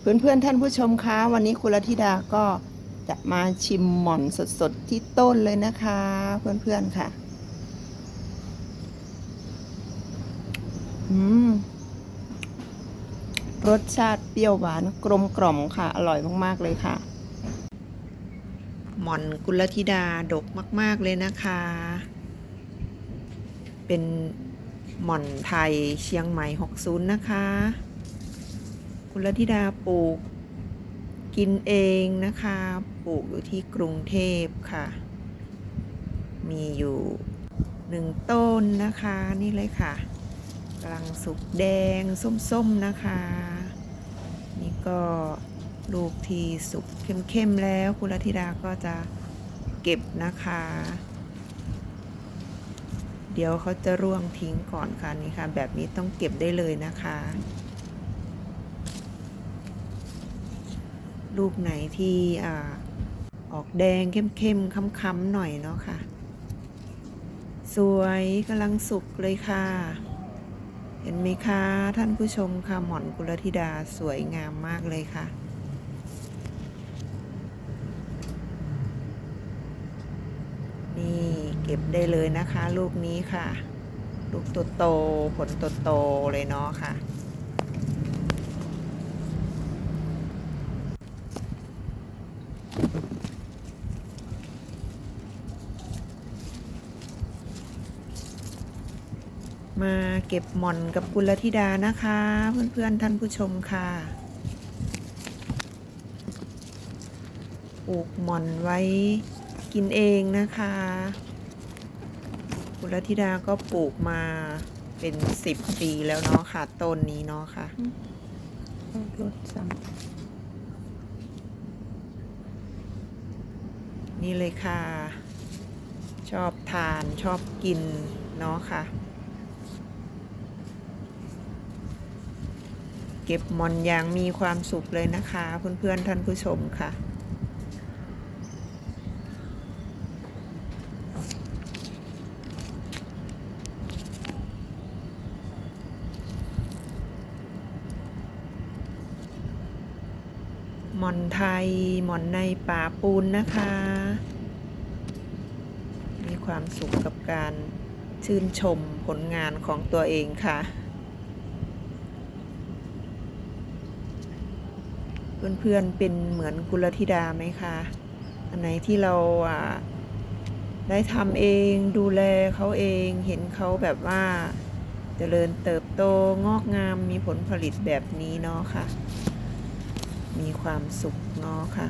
เพื่อนๆท่านผู้ชมคะวันนี้คุณลัทธิดาก็จะมาชิมหม่อนสดๆที่ต้นเลยนะคะ เพื่อนๆค่ะ อืม รสชาติเปรี้ยวหวานกลมกล่อมค่ะ อร่อยมากๆเลยค่ะ หม่อนกุลธิดาดกมาก ๆเลยนะคะ เป็นหม่อนไทยเชียงใหม่ 60 นะคะ คุณลัธิดาปลูกกินเองนะคะ ปลูกอยู่ที่กรุงเทพค่ะ มีอยู่หนึ่งต้นนะคะนี่เลยค่ะกำลังสุกแดงส้มๆนะคะ นี่ก็ลูกที่สุกเข้มๆแล้ว คุณลัธิดาก็จะเก็บนะคะ เดี๋ยวเขาจะร่วงทิ้งก่อนค่ะนี่ค่ะ แบบนี้ต้องเก็บได้เลยนะคะ ลูกไหนที่ออกแดงเข้มๆค้ำๆหน่อยเนาะค่ะ สวยกำลังสุกเลยค่ะ เห็นไหมคะท่านผู้ชมค่ะหมอนกุลธิดาสวยงามมากเลยค่ะนี่เก็บได้เลยนะคะ ลูกนี้ค่ะ ลูกโตๆผลโตๆเลยเนาะค่ะ มาเก็บหม่อนกับกุลธิดานะคะ เพื่อนๆท่านผู้ชมค่ะปลูกหม่อนไว้กินเองนะคะ กุลธิดาก็ปลูกมาเป็นสิบปีแล้วเนาะค่ะต้นนี้เนาะค่ะรถสั่งนี่เลยค่ะ ชอบทานชอบกินเนาะค่ะ ก็บหมอนอย่างมีความสุขเลยนะคะ เพื่อนๆท่านผู้ชมค่ะหมอนไทยหมอนในป่าปูนนะคะ มีความสุขกับการชื่นชมผลงานของตัวเองค่ะ เพื่อนๆเป็นเหมือนกุลธิดาไหมคะ อันไหนที่เราอ่าได้ทำเองดูแลเขาเองเห็นเขาแบบว่าเจริญเติบโตงอกงามมีผลผลิตแบบนี้เนาะค่ะ มีความสุขเนาะค่ะ